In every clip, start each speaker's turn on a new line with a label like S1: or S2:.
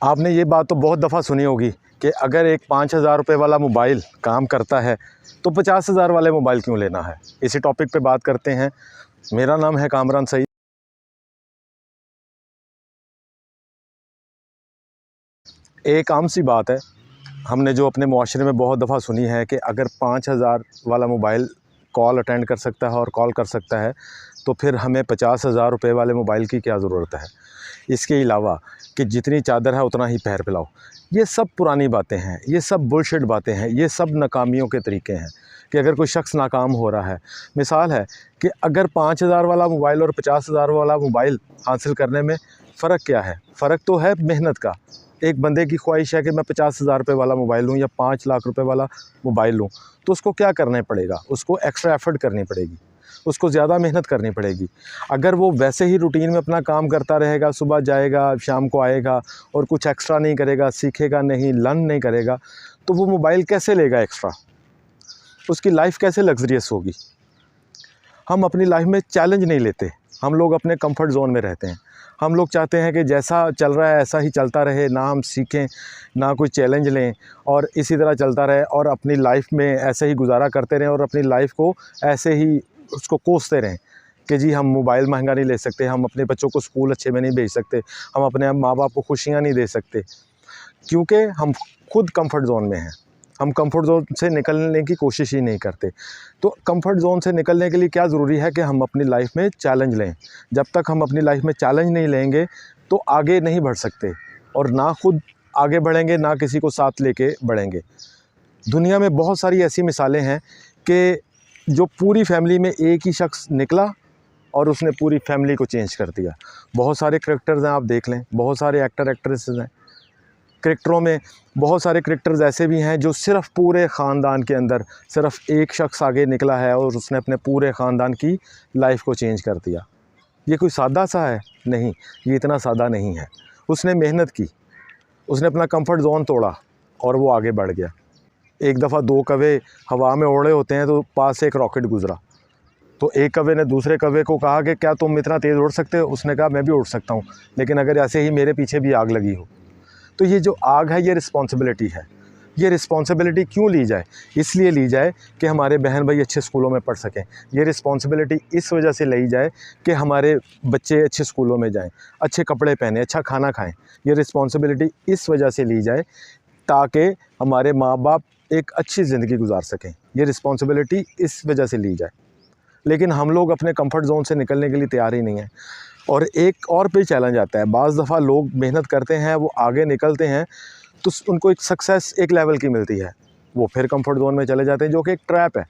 S1: आपने ये बात तो बहुत दफ़ा सुनी होगी कि अगर एक पाँच हज़ार रुपये वाला मोबाइल काम करता है तो पचास हज़ार वाले मोबाइल क्यों लेना है? इसी टॉपिक पे बात करते हैं। मेरा नाम है कामरान सईद। एक आम सी बात है, हमने जो अपने माशरे में बहुत दफ़ा सुनी है कि अगर पाँच हज़ार वाला मोबाइल कॉल अटेंड कर सकता है और कॉल कर सकता है तो फिर हमें पचास हज़ार रुपये वाले मोबाइल की क्या ज़रूरत है? इसके अलावा कि जितनी चादर है, उतना ही पैर पिलाओ। ये सब पुरानी बातें हैं, ये सब बुलशिट बातें हैं, ये सब नाकामियों के तरीके हैं कि अगर कोई शख्स नाकाम हो रहा है। मिसाल है कि अगर पाँच हज़ार वाला मोबाइल और पचास हज़ार वाला मोबाइल हासिल करने में फ़र्क क्या है? फ़र्क तो है मेहनत का। एक बंदे की ख्वाहिश है कि मैं पचास हज़ार रुपये वाला मोबाइल लूँ या पाँच लाख रुपये वाला मोबाइल लूँ तो उसको क्या करना पड़ेगा? उसको एक्स्ट्रा एफर्ट करनी पड़ेगी। उसको ज़्यादा मेहनत करनी पड़ेगी। अगर वो वैसे ही रूटीन में अपना काम करता रहेगा, सुबह जाएगा, शाम को आएगा और कुछ एक्स्ट्रा नहीं करेगा, सीखेगा नहीं, लर्न नहीं करेगा तो वो मोबाइल कैसे लेगा एक्स्ट्रा? उसकी लाइफ कैसे लग्जरियस होगी? हम अपनी लाइफ में चैलेंज नहीं लेते। हम लोग अपने कंफर्ट जोन में रहते हैं। हम लोग चाहते हैं कि जैसा चल रहा है, ऐसा ही चलता रहे, ना हम सीखें, ना कोई चैलेंज लें और इसी तरह चलता रहे और अपनी लाइफ में ऐसे ही गुजारा करते रहें और अपनी लाइफ को ऐसे ही उसको कोसते रहें कि जी हम मोबाइल महँगा नहीं ले सकते, हम अपने बच्चों को स्कूल अच्छे में नहीं भेज सकते, हम अपने माँ बाप को खुशियाँ नहीं दे सकते। क्योंकि हम खुद कंफर्ट जोन में हैं। हम कंफर्ट जोन से निकलने की कोशिश ही नहीं करते। तो कंफर्ट जोन से निकलने के लिए क्या ज़रूरी है कि हम अपनी लाइफ में चैलेंज लें? जब तक हम अपनी लाइफ में चैलेंज नहीं लेंगे तो आगे नहीं बढ़ सकते और ना खुद आगे बढ़ेंगे, ना किसी को साथ लेके बढ़ेंगे। दुनिया में बहुत सारी ऐसी मिसालें हैं कि जो पूरी फैमिली में एक ही शख्स निकला और उसने पूरी फैमिली को चेंज कर दिया। बहुत सारे करेक्टर्स हैं, आप देख लें। बहुत सारे एक्टर एक्ट्रेसेस हैं। करेक्टरों में बहुत सारे करेक्टर्स ऐसे भी हैं जो सिर्फ़ पूरे ख़ानदान के अंदर, सिर्फ़ एक शख्स आगे निकला है और उसने अपने पूरे ख़ानदान की लाइफ को चेंज कर दिया। ये कोई सादा सा है? नहीं, ये इतना सादा नहीं है। उसने मेहनत की, उसने अपना कंफर्ट जोन तोड़ा और वो आगे बढ़ गया। एक दफ़ा दो कवे हवा में ओढ़े होते हैं तो पास से एक रॉकेट गुजरा। तो एक कवे ने दूसरे कवे को कहा कि क्या तुम इतना तेज़ उड़ सकते हो? उसने कहा, मैं भी उड़ सकता हूँ, लेकिन अगर ऐसे ही मेरे पीछे भी आग लगी हो। तो ये जो आग है, ये रिस्पॉन्सिबिलिटी है। ये रिस्पॉन्सिबिलिटी क्यों ली जाए? इसलिए ली जाए कि हमारे बहन भाई अच्छे स्कूलों में पढ़ सकें। ये रिस्पॉन्सिबिलिटी इस वजह से ली जाए कि हमारे बच्चे अच्छे स्कूलों में जाएँ, अच्छे कपड़े पहने अच्छा खाना खाएँ। ये रिस्पॉन्सिबिलिटी इस वजह से ली जाए ताकि हमारे माँ बाप एक अच्छी ज़िंदगी गुजार सकें। ये रिस्पॉन्सिबिलिटी इस वजह से ली जाए। लेकिन हम लोग अपने कंफर्ट जोन से निकलने के लिए तैयार ही नहीं है। और एक और पे चैलेंज आता है। बज़ दफ़ा लोग मेहनत करते हैं, वो आगे निकलते हैं तो उनको एक सक्सेस एक लेवल की मिलती है। वो फिर कंफर्ट जोन में चले जाते हैं, जो कि एक ट्रैप है।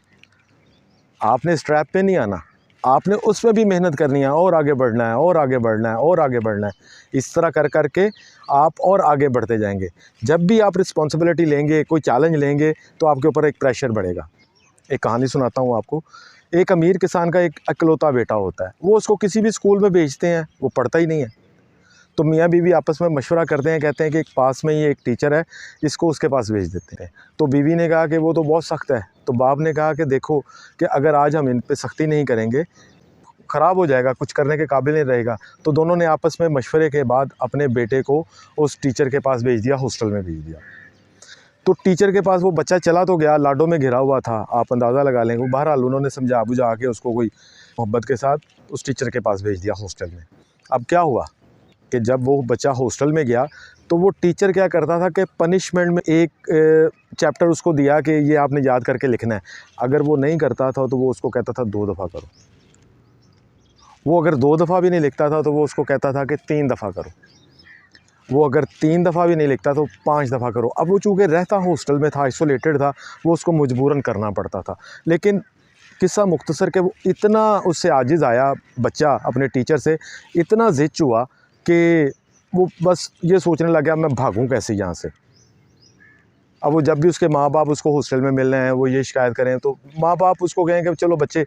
S1: आपने इस ट्रैप पे नहीं आना। आपने उस पर भी मेहनत करनी है, और आगे बढ़ना है, और आगे बढ़ना है, और आगे बढ़ना है। इस तरह कर कर के आप और आगे बढ़ते जाएँगे। जब भी आप रिस्पॉन्सिबिलिटी लेंगे, कोई चैलेंज लेंगे तो आपके ऊपर एक प्रेशर बढ़ेगा। एक कहानी सुनाता हूँ आपको। एक अमीर किसान का एक अकलौता बेटा होता है। वो उसको किसी भी स्कूल में भेजते हैं, वो पढ़ता ही नहीं है। तो मियाँ बीवी आपस में मशवरा करते हैं, कहते हैं कि एक पास में ही एक टीचर है, इसको उसके पास भेज देते हैं। तो बीवी ने कहा कि वो तो बहुत सख्त है तो बाप ने कहा कि देखो कि अगर आज हम इन पर सख्ती नहीं करेंगे, ख़राब हो जाएगा, कुछ करने के काबिल नहीं रहेगा तो दोनों ने आपस में मशवरे के बाद अपने बेटे को उस टीचर के पास भेज दिया हॉस्टल में भेज दिया। तो टीचर के पास वो बच्चा चला तो गया, लाडो में घिरा हुआ था, आप अंदाज़ा लगा लेंगे बहरहाल उन्होंने समझा बुझा के उसको कोई मोहब्बत के साथ उस टीचर के पास भेज दिया हॉस्टल में। अब क्या हुआ? कि जब वो बच्चा हॉस्टल में गया तो वो टीचर क्या करता था कि पनिशमेंट में एक चैप्टर उसको दिया कि ये आपने याद करके लिखना है। अगर वो नहीं करता था तो वो उसको कहता था, दो दफ़ा करो। वो अगर दो दफ़ा भी नहीं लिखता था तो वो उसको कहता था कि तीन दफ़ा करो। वो अगर तीन दफ़ा भी नहीं लिखता तो पाँच दफ़ा करो। अब वो चूँकि रहता हॉस्टल में था आइसोलेटेड था, वो उसको मजबूरन करना पड़ता था। लेकिन किस्सा मुख्तसर के वो इतना उससे आजिज़ आया, बच्चा अपने टीचर से, इतना जिच हुआ कि वो बस ये सोचने लग गया मैं भागूँ कैसे यहाँ से? अब वो जब भी उसके माँ बाप उसको हॉस्टल में मिल रहे हैं वो ये शिकायत करें तो माँ बाप उसको कहें कि चलो बच्चे,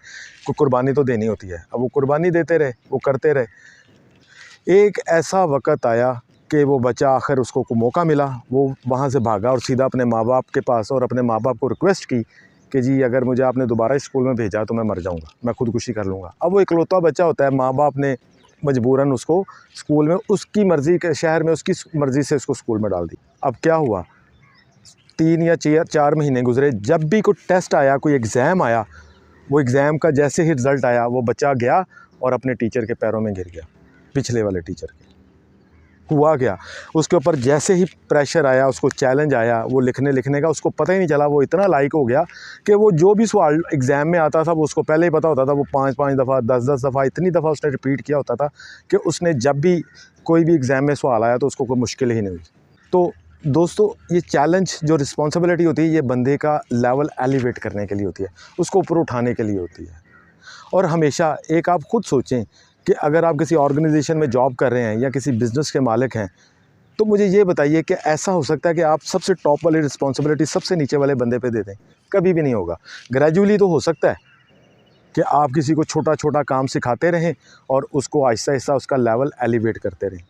S1: को कुर्बानी तो देनी होती है। अब वो कुर्बानी देते रहे, वो करते रहे। एक ऐसा वक़्त आया कि वो बच्चा आखिर उसको को मौका मिला। वो वहाँ से भागा और सीधा अपने माँ बाप के पास और अपने माँ बाप को रिक्वेस्ट की कि जी, अगर मुझे आपने दोबारा स्कूल में भेजा तो मैं मर जाऊँगा, मैं खुदकुशी कर लूँगा। अब वो इकलौता बच्चा होता है माँ बाप ने मजबूरन उसको स्कूल में, उसकी मर्ज़ी के शहर में, उसकी मर्ज़ी से उसको स्कूल में डाल दी। अब क्या हुआ? तीन या चार चार महीने गुजरे, जब भी कोई टेस्ट आया, कोई एग्ज़ाम आया, वो एग्ज़ाम का जैसे ही रिज़ल्ट आया, वो बच्चा गया और अपने टीचर के पैरों में गिर गया, पिछले वाले टीचर के। हुआ क्या उसके ऊपर जैसे ही प्रेशर आया, उसको चैलेंज आया, वो लिखने लिखने का, उसको पता ही नहीं चला, वो इतना लाइक हो गया कि वो जो भी सवाल एग्ज़ाम में आता था, वो उसको पहले ही पता होता था, वो पाँच पाँच दफ़ा, दस दस दफ़ा, इतनी दफ़ा उसने रिपीट किया होता था कि उसने जब भी कोई भी एग्ज़ाम में सवाल आया तो उसको कोई मुश्किल ही नहीं हुई। तो दोस्तों, ये चैलेंज जो रिस्पॉन्सिबिलिटी होती है, ये बंदे का लेवल एलिवेट करने के लिए होती है, उसको ऊपर उठाने के लिए होती है। और हमेशा एक आप खुद सोचें कि अगर आप किसी ऑर्गेनाइजेशन में जॉब कर रहे हैं या किसी बिज़नेस के मालिक हैं तो मुझे ये बताइए कि ऐसा हो सकता है कि आप सबसे टॉप वाली रिस्पॉन्सिबिलिटी सबसे नीचे वाले बंदे पे दे दें। कभी भी नहीं होगा। ग्रेजुअली तो हो सकता है कि आप किसी को छोटा छोटा काम सिखाते रहें और उसको आहिस्ता आहिस्ता उसका लेवल एलिवेट करते रहें।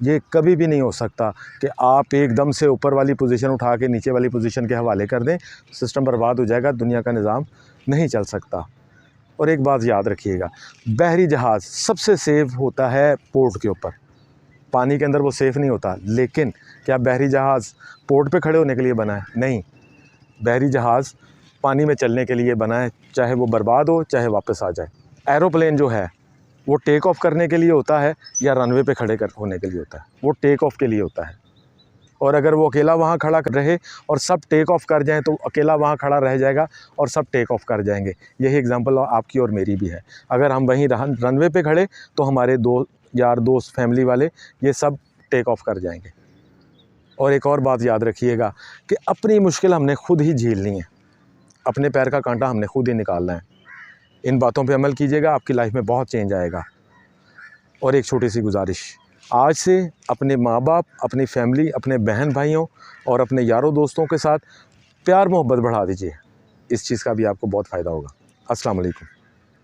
S1: ये कभी भी नहीं हो सकता कि आप एकदम से ऊपर वाली पोजीशन उठा के नीचे वाली पोजीशन के हवाले कर दें, सिस्टम बर्बाद हो जाएगा, दुनिया का निज़ाम नहीं चल सकता। और एक बात याद रखिएगा, बहरी जहाज़ सबसे सेफ़ होता है पोर्ट के ऊपर। पानी के अंदर वो सेफ़ नहीं होता, लेकिन क्या बहरी जहाज़ पोर्ट पे खड़े होने के लिए बना है? नहीं। बहरी जहाज़ पानी में चलने के लिए बना है, चाहे वो बर्बाद हो, चाहे वापस आ जाए। एरोप्लेन जो है, वो टेक ऑफ़ करने के लिए होता है या रनवे पे खड़े कर होने के लिए होता है? वो टेक ऑफ़ के लिए होता है। और अगर वो अकेला वहाँ खड़ा रहे और सब टेक ऑफ़ कर जाएँ तो अकेला वहाँ खड़ा रह जाएगा और सब टेक ऑफ़ कर जाएँगे। यही एग्जांपल आपकी और मेरी भी है। अगर हम वहीं रनवे पे खड़े तो हमारे दो, यार, दोस्त फैमिली वाले ये सब टेक ऑफ़ कर जाएँगे। और एक और बात याद रखिएगा कि अपनी मुश्किल हमने खुद ही झेलनी है। अपने पैर का कांटा हमने खुद ही निकालना है। इन बातों पे अमल कीजिएगा, आपकी लाइफ में बहुत चेंज आएगा। और एक छोटी सी गुजारिश आज से अपने माँ बाप अपनी फैमिली, अपने बहन भाइयों और अपने यारों दोस्तों के साथ प्यार मोहब्बत बढ़ा दीजिए। इस चीज़ का भी आपको बहुत फ़ायदा होगा। अस्सलाम वालेकुम